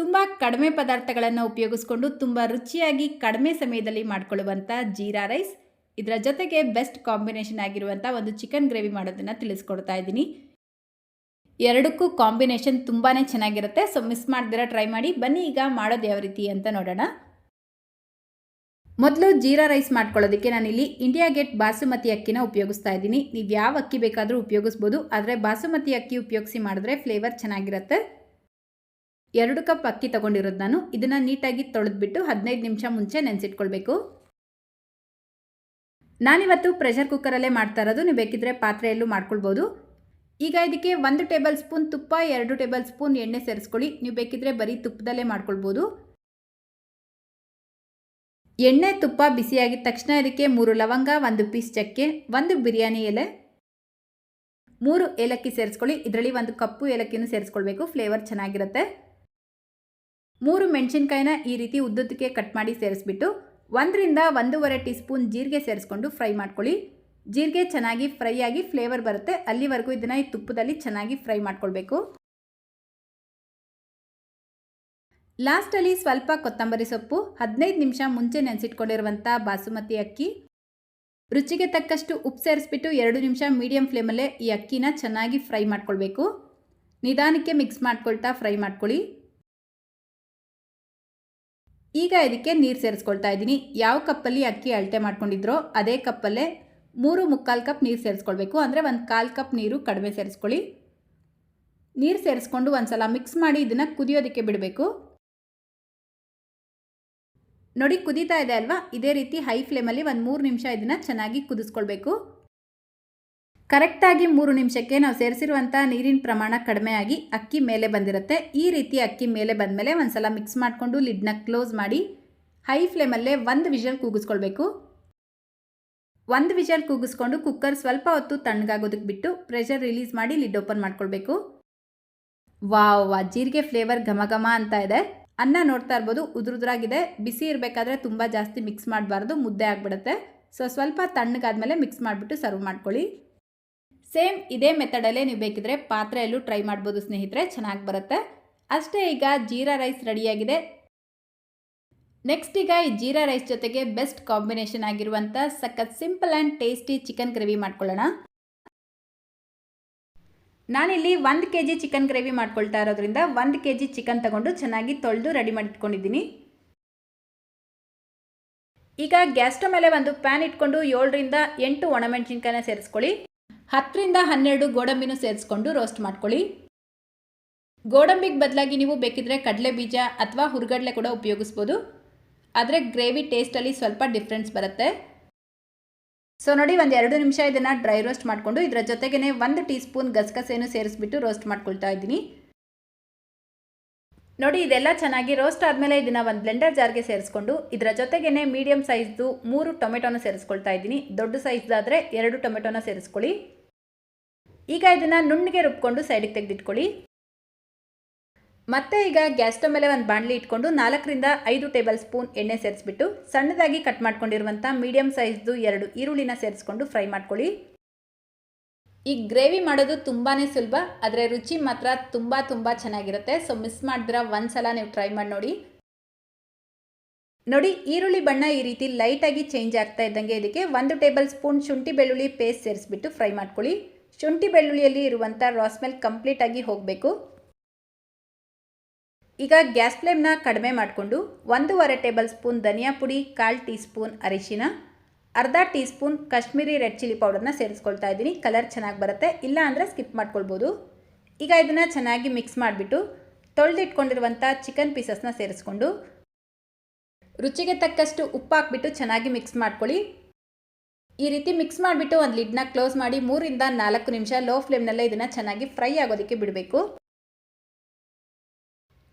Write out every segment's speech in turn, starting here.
ತುಂಬ ಕಡಿಮೆ ಪದಾರ್ಥಗಳನ್ನು ಉಪಯೋಗಿಸ್ಕೊಂಡು ತುಂಬ ರುಚಿಯಾಗಿ ಕಡಿಮೆ ಸಮಯದಲ್ಲಿ ಮಾಡಿಕೊಳ್ಳುವಂಥ ಜೀರಾ ರೈಸ್. ಇದರ ಜೊತೆಗೆ ಬೆಸ್ಟ್ ಕಾಂಬಿನೇಷನ್ ಆಗಿರುವಂಥ ಒಂದು ಚಿಕನ್ ಗ್ರೇವಿ ಮಾಡೋದನ್ನು ತಿಳಿಸ್ಕೊಡ್ತಾ ಇದ್ದೀನಿ. ಎರಡಕ್ಕೂ ಕಾಂಬಿನೇಷನ್ ತುಂಬಾ ಚೆನ್ನಾಗಿರುತ್ತೆ. ಸೊ, ಮಿಸ್ ಮಾಡ್ದಿರ ಟ್ರೈ ಮಾಡಿ. ಬನ್ನಿ, ಈಗ ಮಾಡೋದು ಯಾವ ರೀತಿ ಅಂತ ನೋಡೋಣ. ಮೊದಲು ಜೀರಾ ರೈಸ್ ಮಾಡ್ಕೊಳ್ಳೋದಕ್ಕೆ ನಾನಿಲ್ಲಿ ಇಂಡಿಯಾ ಗೇಟ್ ಬಾಸುಮತಿ ಅಕ್ಕಿನ ಉಪಯೋಗಿಸ್ತಾ ಇದ್ದೀನಿ. ನೀವು ಯಾವ ಅಕ್ಕಿ ಬೇಕಾದರೂ ಉಪಯೋಗಿಸ್ಬೋದು. ಆದರೆ, ಬಾಸುಮತಿ ಅಕ್ಕಿ ಉಪಯೋಗಿಸಿ ಮಾಡಿದ್ರೆ ಫ್ಲೇವರ್ ಚೆನ್ನಾಗಿರುತ್ತೆ. ಎರಡು ಕಪ್ ಅಕ್ಕಿ ತಗೊಂಡಿರೋದು ನಾನು. ಇದನ್ನು ನೀಟಾಗಿ ತೊಳೆದ್ಬಿಟ್ಟು ಹದಿನೈದು ನಿಮಿಷ ಮುಂಚೆ ನೆನೆಸಿಟ್ಕೊಳ್ಬೇಕು. ನಾನಿವತ್ತು ಪ್ರೆಷರ್ ಕುಕ್ಕರಲ್ಲೇ ಮಾಡ್ತಾ ಇರೋದು. ನೀವು ಬೇಕಿದ್ರೆ ಪಾತ್ರೆಯಲ್ಲೂ ಮಾಡ್ಕೊಳ್ಬೋದು. ಈಗ ಇದಕ್ಕೆ ಒಂದು ಟೇಬಲ್ ಸ್ಪೂನ್ ತುಪ್ಪ, ಎರಡು ಟೇಬಲ್ ಸ್ಪೂನ್ ಎಣ್ಣೆ ಸೇರಿಸ್ಕೊಳ್ಳಿ. ನೀವು ಬೇಕಿದ್ರೆ ಬರೀ ತುಪ್ಪದಲ್ಲೇ ಮಾಡ್ಕೊಳ್ಬೋದು. ಎಣ್ಣೆ, ತುಪ್ಪ ಬಿಸಿಯಾಗಿದ ತಕ್ಷಣ ಇದಕ್ಕೆ ಮೂರು ಲವಂಗ, ಒಂದು ಪೀಸ್ ಚಕ್ಕೆ, ಒಂದು ಬಿರಿಯಾನಿ ಎಲೆ, ಮೂರು ಏಲಕ್ಕಿ ಸೇರಿಸ್ಕೊಳ್ಳಿ. ಇದರಲ್ಲಿ ಒಂದು ಕಪ್ಪು ಏಲಕ್ಕಿನೂ ಸೇರಿಸ್ಕೊಳ್ಬೇಕು. ಫ್ಲೇವರ್ ಚೆನ್ನಾಗಿರುತ್ತೆ. ಮೂರು ಮೆಣಸಿನ್ಕಾಯಿನ ಈ ರೀತಿ ಉದ್ದಕ್ಕೆ ಕಟ್ ಮಾಡಿ ಸೇರಿಸ್ಬಿಟ್ಟು ಒಂದರಿಂದ ಒಂದೂವರೆ ಟೀ ಸ್ಪೂನ್ ಜೀರಿಗೆ ಸೇರಿಸ್ಕೊಂಡು ಫ್ರೈ ಮಾಡ್ಕೊಳ್ಳಿ. ಜೀರಿಗೆ ಚೆನ್ನಾಗಿ ಫ್ರೈ ಆಗಿ ಫ್ಲೇವರ್ ಬರುತ್ತೆ. ಅಲ್ಲಿವರೆಗೂ ಇದನ್ನು ಈ ತುಪ್ಪದಲ್ಲಿ ಚೆನ್ನಾಗಿ ಫ್ರೈ ಮಾಡ್ಕೊಳ್ಬೇಕು. ಲಾಸ್ಟಲ್ಲಿ ಸ್ವಲ್ಪ ಕೊತ್ತಂಬರಿ ಸೊಪ್ಪು, ಹದಿನೈದು ನಿಮಿಷ ಮುಂಚೆ ನೆನೆಸಿಟ್ಕೊಂಡಿರುವಂಥ ಬಾಸುಮತಿ ಅಕ್ಕಿ. ರುಚಿಗೆ ತಕ್ಕಷ್ಟು ಉಪ್ಪು ಸೇರಿಸ್ಬಿಟ್ಟು ಎರಡು ನಿಮಿಷ ಮೀಡಿಯಂ ಫ್ಲೇಮಲ್ಲೇ ಈ ಅಕ್ಕಿನ ಚೆನ್ನಾಗಿ ಫ್ರೈ ಮಾಡ್ಕೊಳ್ಬೇಕು. ನಿಧಾನಕ್ಕೆ ಮಿಕ್ಸ್ ಮಾಡ್ಕೊಳ್ತಾ ಫ್ರೈ ಮಾಡ್ಕೊಳ್ಳಿ. ಈಗ ಇದಕ್ಕೆ ನೀರು ಸೇರಿಸ್ಕೊಳ್ತಾ ಇದ್ದೀನಿ. ಯಾವ ಕಪ್ಪಲ್ಲಿ ಅಕ್ಕಿ ಅಳತೆ ಮಾಡ್ಕೊಂಡಿದ್ರೋ ಅದೇ ಕಪ್ಪಲ್ಲೇ ಮೂರು ಮುಕ್ಕಾಲು ಕಪ್ ನೀರು ಸೇರಿಸ್ಕೊಳ್ಬೇಕು. ಅಂದರೆ ಒಂದು ಕಾಲು ಕಪ್ ನೀರು ಕಡಿಮೆ ಸೇರಿಸ್ಕೊಳ್ಳಿ. ನೀರು ಸೇರಿಸ್ಕೊಂಡು ಒಂದು ಸಲ ಮಿಕ್ಸ್ ಮಾಡಿ ಇದನ್ನು ಕುದಿಯೋದಕ್ಕೆ ಬಿಡಬೇಕು. ನೋಡಿ ಕುದೀತಾ ಇದೆ ಅಲ್ವಾ? ಇದೇ ರೀತಿ ಹೈ ಫ್ಲೇಮಲ್ಲಿ ಒಂದು ಮೂರು ನಿಮಿಷ ಇದನ್ನು ಚೆನ್ನಾಗಿ ಕುದಿಸ್ಕೊಳ್ಬೇಕು. ಕರೆಕ್ಟಾಗಿ ಮೂರು ನಿಮಿಷಕ್ಕೆ ನಾವು ಸೇರಿಸಿರುವಂಥ ನೀರಿನ ಪ್ರಮಾಣ ಕಡಿಮೆ ಆಗಿ ಅಕ್ಕಿ ಮೇಲೆ ಬಂದಿರುತ್ತೆ. ಈ ರೀತಿ ಅಕ್ಕಿ ಮೇಲೆ ಬಂದಮೇಲೆ ಒಂದು ಸಲ ಮಿಕ್ಸ್ ಮಾಡಿಕೊಂಡು ಲಿಡ್ನ ಕ್ಲೋಸ್ ಮಾಡಿ ಹೈ ಫ್ಲೇಮಲ್ಲೇ ಒಂದು ವಿಷಲ್ ಕೂಗಿಸ್ಕೊಳ್ಬೇಕು. ಒಂದು ವಿಷಲ್ ಕೂಗಿಸ್ಕೊಂಡು ಕುಕ್ಕರ್ ಸ್ವಲ್ಪ ಹೊತ್ತು ತಣ್ಣಗಾಗೋದಕ್ಕೆ ಬಿಟ್ಟು ಪ್ರೆಷರ್ ರಿಲೀಸ್ ಮಾಡಿ ಲಿಡ್ ಓಪನ್ ಮಾಡ್ಕೊಳ್ಬೇಕು. ವಾವ್ ವಾ ಜೀರಿಗೆ ಫ್ಲೇವರ್ ಘಮ ಘಮ ಅಂತ ಇದೆ. ಅನ್ನ ನೋಡ್ತಾ ಇರ್ಬೋದು, ಉದುರುದ್ರಾಗಿದೆ. ಬಿಸಿ ಇರಬೇಕಾದ್ರೆ ತುಂಬ ಜಾಸ್ತಿ ಮಿಕ್ಸ್ ಮಾಡಬಾರ್ದು, ಮುದ್ದೆ ಆಗಿಬಿಡುತ್ತೆ. ಸೊ, ಸ್ವಲ್ಪ ತಣ್ಣಗಾದ್ಮೇಲೆ ಮಿಕ್ಸ್ ಮಾಡಿಬಿಟ್ಟು ಸರ್ವ್ ಮಾಡ್ಕೊಳ್ಳಿ. ಸೇಮ್ ಇದೇ ಮೆಥಡಲ್ಲೇ ನೀವು ಬೇಕಿದ್ರೆ ಪಾತ್ರೆಯಲ್ಲೂ ಟ್ರೈ ಮಾಡ್ಬೋದು ಸ್ನೇಹಿತರೆ, ಚೆನ್ನಾಗಿ ಬರುತ್ತೆ. ಅಷ್ಟೇ ಈಗ ಜೀರಾ ರೈಸ್ ರೆಡಿಯಾಗಿದೆ. ನೆಕ್ಸ್ಟ್ ಈಗ ಈ ಜೀರಾ ರೈಸ್ ಜೊತೆಗೆ ಬೆಸ್ಟ್ ಕಾಂಬಿನೇಷನ್ ಆಗಿರುವಂಥ ಸಖತ್ simple and tasty chicken gravy ಮಾಡ್ಕೊಳ್ಳೋಣ. ನಾನಿಲ್ಲಿ ಒಂದು ಕೆ ಜಿ ಚಿಕನ್ ಗ್ರೇವಿ ಮಾಡ್ಕೊಳ್ತಾ ಇರೋದ್ರಿಂದ ಒಂದು ಕೆ ಜಿ ಚಿಕನ್ ತಗೊಂಡು ಚೆನ್ನಾಗಿ ತೊಳೆದು ರೆಡಿ ಮಾಡಿಟ್ಕೊಂಡಿದ್ದೀನಿ ಈಗ ಗ್ಯಾಸ್ ಮೇಲೆ ಒಂದು ಪ್ಯಾನ್ ಇಟ್ಕೊಂಡು ಏಳರಿಂದ ಎಂಟು ಒಣಮೆಣಸಿನ್ಕಾಯನ್ನ ಸೇರಿಸ್ಕೊಳ್ಳಿ. ಹತ್ತರಿಂದ ಹನ್ನೆರಡು ಗೋಡಂಬಿನೂ ಸೇರಿಸ್ಕೊಂಡು ರೋಸ್ಟ್ ಮಾಡ್ಕೊಳ್ಳಿ. ಗೋಡಂಬಿಗೆ ಬದಲಾಗಿ ನೀವು ಬೇಕಿದ್ರೆ ಕಡಲೆ ಬೀಜ ಅಥವಾ ಹುರುಗಡಲೆ ಕೂಡ ಉಪಯೋಗಿಸ್ಬೋದು. ಆದರೆ ಗ್ರೇವಿ ಟೇಸ್ಟಲ್ಲಿ ಸ್ವಲ್ಪ ಡಿಫ್ರೆನ್ಸ್ ಬರುತ್ತೆ. ಸೊ ನೋಡಿ ಒಂದು ಎರಡು ನಿಮಿಷ ಇದನ್ನು ಡ್ರೈ ರೋಸ್ಟ್ ಮಾಡಿಕೊಂಡು ಇದರ ಜೊತೆಗೇ ಒಂದು ಟೀ ಸ್ಪೂನ್ ಗಸಗಸೆಯನ್ನು ಸೇರಿಸ್ಬಿಟ್ಟು ರೋಸ್ಟ್ ಮಾಡ್ಕೊಳ್ತಾ ಇದ್ದೀನಿ. ನೋಡಿ, ಇದೆಲ್ಲ ಚೆನ್ನಾಗಿ ರೋಸ್ಟ್ ಆದಮೇಲೆ ಇದನ್ನು ಒಂದು ಬ್ಲೆಂಡರ್ ಜಾರ್ಗೆ ಸೇರಿಸ್ಕೊಂಡು ಇದರ ಜೊತೆಗೇ ಮೀಡಿಯಮ್ ಸೈಜ್ದು ಮೂರು ಟೊಮೆಟೊನ ಸೇರಿಸ್ಕೊಳ್ತಾ ಇದ್ದೀನಿ. ದೊಡ್ಡ ಸೈಜ್ದಾದರೆ ಎರಡು ಟೊಮೆಟೊನ ಸೇರಿಸ್ಕೊಳ್ಳಿ. ಈಗ ಇದನ್ನು ನುಣ್ಣಗೆ ರುಬ್ಕೊಂಡು ಸೈಡಿಗೆ ತೆಗೆದಿಟ್ಕೊಳ್ಳಿ. ಮತ್ತೆ ಈಗ ಗ್ಯಾಸ್ ಸ್ಟವ್ ಮೇಲೆ ಒಂದು ಬಾಣಲಿ ಇಟ್ಕೊಂಡು ನಾಲ್ಕರಿಂದ ಐದು ಟೇಬಲ್ ಸ್ಪೂನ್ ಎಣ್ಣೆ ಸೇರಿಸ್ಬಿಟ್ಟು ಸಣ್ಣದಾಗಿ ಕಟ್ ಮಾಡ್ಕೊಂಡಿರುವಂಥ ಮೀಡಿಯಮ್ ಸೈಜ್ದು ಎರಡು ಈರುಳ್ಳಿನ ಸೇರಿಸ್ಕೊಂಡು ಫ್ರೈ ಮಾಡ್ಕೊಳ್ಳಿ. ಈ ಗ್ರೇವಿ ಮಾಡೋದು ತುಂಬಾ ಸುಲಭ, ಆದರೆ ರುಚಿ ಮಾತ್ರ ತುಂಬ ತುಂಬ ಚೆನ್ನಾಗಿರುತ್ತೆ. ಸೊ ಮಿಸ್ ಮಾಡಿದ್ರ ಒಂದು ಸಲ ನೀವು ಟ್ರೈ ಮಾಡಿ ನೋಡಿ. ನೋಡಿ, ಈರುಳ್ಳಿ ಬಣ್ಣ ಈ ರೀತಿ ಲೈಟಾಗಿ ಚೇಂಜ್ ಆಗ್ತಾ ಇದ್ದಂಗೆ ಇದಕ್ಕೆ ಒಂದು ಟೇಬಲ್ ಸ್ಪೂನ್ ಶುಂಠಿ ಬೆಳ್ಳುಳ್ಳಿ ಪೇಸ್ಟ್ ಸೇರಿಸ್ಬಿಟ್ಟು ಫ್ರೈ ಮಾಡ್ಕೊಳ್ಳಿ. ಶುಂಠಿ ಬೆಳ್ಳುಳ್ಳಿಯಲ್ಲಿ ಇರುವಂಥ ರಾಸ್ಮೆಲ್ ಕಂಪ್ಲೀಟಾಗಿ ಹೋಗಬೇಕು. ಈಗ ಗ್ಯಾಸ್ ಫ್ಲೇಮ್ನ ಕಡಿಮೆ ಮಾಡಿಕೊಂಡು ಒಂದೂವರೆ ಟೇಬಲ್ ಸ್ಪೂನ್ ಧನಿಯಾ ಪುಡಿ, ಕಾಲು ಟೀ ಸ್ಪೂನ್ ಅರಿಶಿನ, ಅರ್ಧ teaspoon Kashmiri red chilli ಪೌಡರ್ನ ಸೇರಿಸ್ಕೊಳ್ತಾ ಇದ್ದೀನಿ. ಕಲರ್ ಚೆನ್ನಾಗಿ ಬರುತ್ತೆ. ಇಲ್ಲ ಅಂದರೆ ಸ್ಕಿಪ್ ಮಾಡ್ಕೊಳ್ಬೋದು. ಈಗ ಇದನ್ನು ಚೆನ್ನಾಗಿ ಮಿಕ್ಸ್ ಮಾಡಿಬಿಟ್ಟು ತೊಳೆದಿಟ್ಕೊಂಡಿರುವಂಥ ಚಿಕನ್ ಪೀಸಸ್ನ ಸೇರಿಸ್ಕೊಂಡು ರುಚಿಗೆ ತಕ್ಕಷ್ಟು ಉಪ್ಪು ಹಾಕ್ಬಿಟ್ಟು ಚೆನ್ನಾಗಿ ಮಿಕ್ಸ್ ಮಾಡ್ಕೊಳ್ಳಿ. ಈ ರೀತಿ ಮಿಕ್ಸ್ ಮಾಡಿಬಿಟ್ಟು ಒಂದು ಲಿಡ್ನ ಕ್ಲೋಸ್ ಮಾಡಿ ಮೂರಿಂದ ನಾಲ್ಕು ನಿಮಿಷ ಲೋ ಫ್ಲೇಮ್ನಲ್ಲೇ ಇದನ್ನು ಚೆನ್ನಾಗಿ ಫ್ರೈ ಆಗೋದಕ್ಕೆ ಬಿಡಬೇಕು.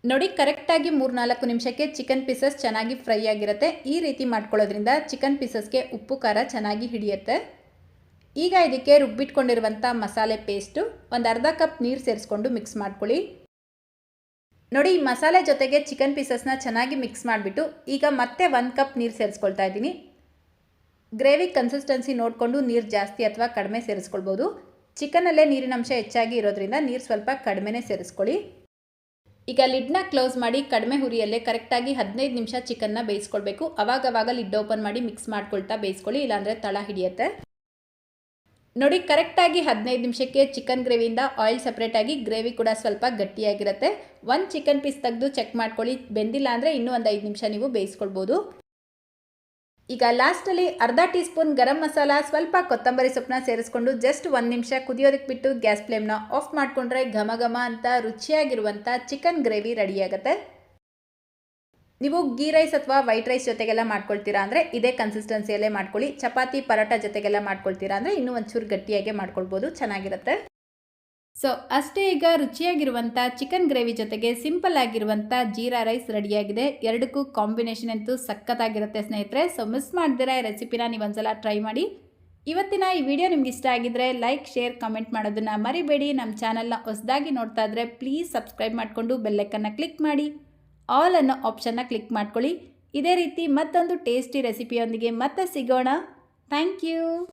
ನೋಡಿ ಕರೆಕ್ಟಾಗಿ ಮೂರು ನಾಲ್ಕು ನಿಮಿಷಕ್ಕೆ ಚಿಕನ್ ಪೀಸಸ್ ಚೆನ್ನಾಗಿ ಫ್ರೈ ಆಗಿರುತ್ತೆ. ಈ ರೀತಿ ಮಾಡ್ಕೊಳ್ಳೋದ್ರಿಂದ ಚಿಕನ್ ಪೀಸಸ್ಗೆ ಉಪ್ಪು, ಖಾರ ಚೆನ್ನಾಗಿ ಹಿಡಿಯುತ್ತೆ. ಈಗ ಇದಕ್ಕೆ ರುಬ್ಬಿಟ್ಕೊಂಡಿರುವಂಥ ಮಸಾಲೆ ಪೇಸ್ಟು ಒಂದು ಅರ್ಧ ಕಪ್ ನೀರು ಸೇರಿಸ್ಕೊಂಡು ಮಿಕ್ಸ್ ಮಾಡ್ಕೊಳ್ಳಿ. ನೋಡಿ, ಈ ಮಸಾಲೆ ಜೊತೆಗೆ ಚಿಕನ್ ಪೀಸಸ್ನ ಚೆನ್ನಾಗಿ ಮಿಕ್ಸ್ ಮಾಡಿಬಿಟ್ಟು ಈಗ ಮತ್ತೆ ಒಂದು ಕಪ್ ನೀರು ಸೇರಿಸ್ಕೊಳ್ತಾ ಇದ್ದೀನಿ. ಗ್ರೇವಿ ಕನ್ಸಿಸ್ಟೆನ್ಸಿ ನೋಡಿಕೊಂಡು ನೀರು ಜಾಸ್ತಿ ಅಥವಾ ಕಡಿಮೆ ಸೇರಿಸ್ಕೊಳ್ಬೋದು. ಚಿಕನಲ್ಲೇ ನೀರಿನ ಅಂಶ ಹೆಚ್ಚಾಗಿ ಇರೋದ್ರಿಂದ ನೀರು ಸ್ವಲ್ಪ ಕಡಿಮೆನೇ ಸೇರಿಸ್ಕೊಳ್ಳಿ. ಈಗ ಲಿಡ್ನ ಕ್ಲೋಸ್ ಮಾಡಿ ಕಡಿಮೆ ಹುರಿಯಲ್ಲೇ ಕರೆಕ್ಟಾಗಿ ಹದಿನೈದು ನಿಮಿಷ ಚಿಕನ್ನ ಬೇಯಿಸ್ಕೊಳ್ಬೇಕು. ಅವಾಗವಾಗ ಲಿಡ್ ಓಪನ್ ಮಾಡಿ ಮಿಕ್ಸ್ ಮಾಡ್ಕೊಳ್ತಾ ಬೇಯಿಸ್ಕೊಳ್ಳಿ, ಇಲ್ಲಾಂದರೆ ತಳ ಹಿಡಿಯುತ್ತೆ. ನೋಡಿ ಕರೆಕ್ಟಾಗಿ ಹದಿನೈದು ನಿಮಿಷಕ್ಕೆ ಚಿಕನ್ ಗ್ರೇವಿಯಿಂದ ಆಯಿಲ್ ಸಪ್ರೇಟಾಗಿ ಗ್ರೇವಿ ಕೂಡ ಸ್ವಲ್ಪ ಗಟ್ಟಿಯಾಗಿರುತ್ತೆ. ಒಂದು ಚಿಕನ್ ಪೀಸ್ ತೆಗೆದು ಚೆಕ್ ಮಾಡ್ಕೊಳ್ಳಿ. ಬೆಂದಿಲ್ಲ ಅಂದರೆ ಇನ್ನೂ ಒಂದು ಐದು ನಿಮಿಷ ನೀವು ಬೇಯಿಸ್ಕೊಳ್ಬೋದು. ಈಗ ಲಾಸ್ಟಲ್ಲಿ ಅರ್ಧ ಟೀ ಸ್ಪೂನ್ ಗರಂ ಮಸಾಲ, ಸ್ವಲ್ಪ ಕೊತ್ತಂಬರಿ ಸೊಪ್ಪನ್ನ ಸೇರಿಸ್ಕೊಂಡು ಜಸ್ಟ್ ಒಂದು ನಿಮಿಷ ಕುದಿಯೋದಕ್ಕೆ ಬಿಟ್ಟು ಗ್ಯಾಸ್ ಫ್ಲೇಮ್ನ ಆಫ್ ಮಾಡಿಕೊಂಡ್ರೆ ಘಮ ಘಮ ಅಂತ ರುಚಿಯಾಗಿರುವಂಥ ಚಿಕನ್ ಗ್ರೇವಿ ರೆಡಿಯಾಗುತ್ತೆ ನೀವು ಗೀ ರೈಸ್ ಅಥವಾ ವೈಟ್ ರೈಸ್ ಜೊತೆಗೆಲ್ಲ ಮಾಡ್ಕೊಳ್ತೀರಾ ಅಂದರೆ ಇದೇ ಕನ್ಸಿಸ್ಟೆನ್ಸಿಯಲ್ಲೇ ಮಾಡ್ಕೊಳ್ಳಿ. ಚಪಾತಿ, ಪರೋಟ ಜೊತೆಗೆಲ್ಲ ಮಾಡ್ಕೊಳ್ತೀರಾ ಅಂದರೆ ಇನ್ನೂ ಒಂಚೂರು ಗಟ್ಟಿಯಾಗೆ ಮಾಡ್ಕೊಳ್ಬೋದು, ಚೆನ್ನಾಗಿರುತ್ತೆ. ಸೊ ಅಷ್ಟೇ ಈಗ ರುಚಿಯಾಗಿರುವಂಥ ಚಿಕನ್ ಗ್ರೇವಿ ಜೊತೆಗೆ ಸಿಂಪಲ್ ಆಗಿರುವಂಥ ಜೀರಾ ರೈಸ್ ರೆಡಿಯಾಗಿದೆ. ಎರಡಕ್ಕೂ ಕಾಂಬಿನೇಷನ್ ಅಂತೂ ಸಖತ್ತಾಗಿರುತ್ತೆ ಸ್ನೇಹಿತರೆ. ಸೊ ಮಿಸ್ ಮಾಡ್ದಿರ ಈ ರೆಸಿಪಿನ ನೀವು ಒಂದ್ಸಲ ಟ್ರೈ ಮಾಡಿ. ಇವತ್ತಿನ ಈ ವಿಡಿಯೋ ನಿಮ್ಗೆ ಇಷ್ಟ ಆಗಿದ್ರೆ ಲೈಕ್, ಶೇರ್, ಕಮೆಂಟ್ ಮಾಡೋದನ್ನು ಮರಿಬೇಡಿ. ನಮ್ಮ ಚಾನಲ್ನ ಹೊಸದಾಗಿ ನೋಡ್ತಾ ಇದ್ರೆ ಪ್ಲೀಸ್ ಸಬ್ಸ್ಕ್ರೈಬ್ ಮಾಡಿಕೊಂಡು ಬೆಲ್ಲೈಕನ್ನು ಕ್ಲಿಕ್ ಮಾಡಿ. ಆಲ್ ಅನ್ನೋ ಆಪ್ಷನ್ನ ಕ್ಲಿಕ್ ಮಾಡ್ಕೊಳ್ಳಿ. ಇದೇ ರೀತಿ ಮತ್ತೊಂದು ಟೇಸ್ಟಿ ರೆಸಿಪಿಯೊಂದಿಗೆ ಮತ್ತೆ ಸಿಗೋಣ. Thank you.